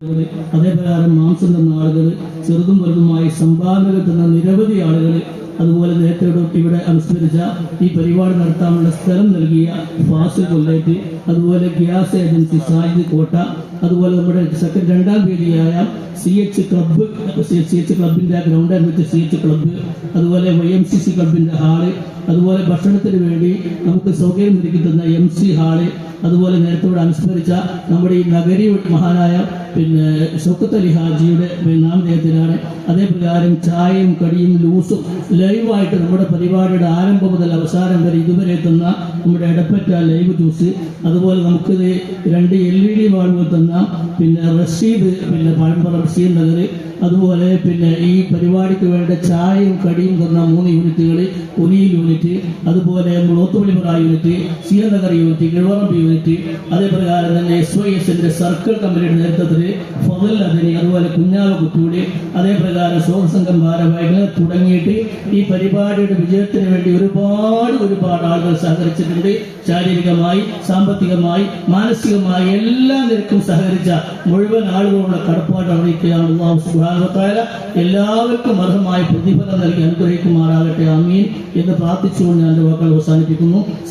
അതേപ്രകാരം മാംസം തന്ന ആളുകൾ ചെറുതും വലുതുമായി സംഭാവനകൾ തന്ന നിരവധി ആളുകൾ അതുപോലെ നേരത്തെ ഇവിടെ അനുസ്മരിച്ച ഈ പരിപാടി നടത്താനുള്ള സ്ഥലം നൽകിയ ഫാസിൽ കൊല്ലേറ്റ് അതുപോലെ ഗ്യാസ് ഏജൻസി സായി കോട്ട അതുപോലെ നമ്മുടെ സെക്കൻഡ് രണ്ടാം വേദിയായ C H club C H ക്ലബിന്റെ ഗ്രൗണ്ട് അനുവദിച്ച സി എച്ച് ക്ലബ്ബ് അതുപോലെ വൈ എം സി സി ക്ലബിന്റെ ഹാൾ അതുപോലെ ഭക്ഷണത്തിന് വേണ്ടി നമുക്ക് സൗകര്യം ഒരുക്കി തന്ന എം സി ഹാൾ അതുപോലെ നേരത്തെ ഇവിടെ അനുസ്മരിച്ച നമ്മുടെ ഈ നഗരി മഹാനായ പിന്നെ ഷൗക്കത്ത് അലി ഹാജിയുടെ നാമധേയത്തിലാണ്. അതേപ്രകാരം ചായയും കടിയും ലൂസും ലൈവായിട്ട് നമ്മുടെ പരിപാടിയുടെ ആരംഭം മുതൽ അവസാനം വരെ ഇതുവരെ എത്തുന്ന നമ്മുടെ ഇടപ്പറ്റ ലൈവ് ജ്യൂസ് അതുപോലെ നമുക്കിത് രണ്ട് എൽ ഇ ഡി വാൾവുകൾ തന്ന പിന്നെ റഷീദ് പിന്നെ പഴമ്പറ റഷീദ് നഗർ അതുപോലെ പിന്നെ ഈ പരിപാടിക്ക് വേണ്ട ചായയും കടിയും തന്ന മൂന്ന് യൂണിറ്റുകൾ ഒനിയിൽ യൂണിറ്റ് അതുപോലെ മുളോത്തുപള്ളിമുറ യൂണിറ്റ് ശ്രീനഗർ യൂണിറ്റ് കിഴവറമ്പ് യൂണിറ്റ് അതേപ്രകാരം തന്നെ എസ് വൈ എസിന്റെ സർക്കിൾ കമ്പനിയുടെ നേതൃത്വത്തിൽ ഫതൽ അതിനി അതുപോലെ കുഞ്ഞാവ കുട്ടിയുടെ അതേപ്രകാരം സോമസംഘം ഭാരവാഹികൾ തുടങ്ങിയിട്ട് ഈ പരിപാടിയുടെ വിജയത്തിന് വേണ്ടി ഒരുപാട് ഒരുപാട് ആളുകൾ സഹകരിച്ചിട്ടുണ്ട്. ശാരീരികമായി സാമ്പത്തികമായി മാനസികമായി എല്ലാ നിരക്കും സഹകരിച്ച മുഴുവൻ ആളുകളുടെ കടപ്പാട് അറിയിക്കുകയാണ് അള്ളാഹു വ എല്ലാവർക്കും അർഹമായ പ്രതിഫലം നൽകി അനുഗ്രഹിക്കുമാറാകട്ടെ. അമീൻ എന്ന് പ്രാർത്ഥിച്ചുകൊണ്ട് ഞാൻ വാക്കുകൾ അവസാനിപ്പിക്കുന്നു.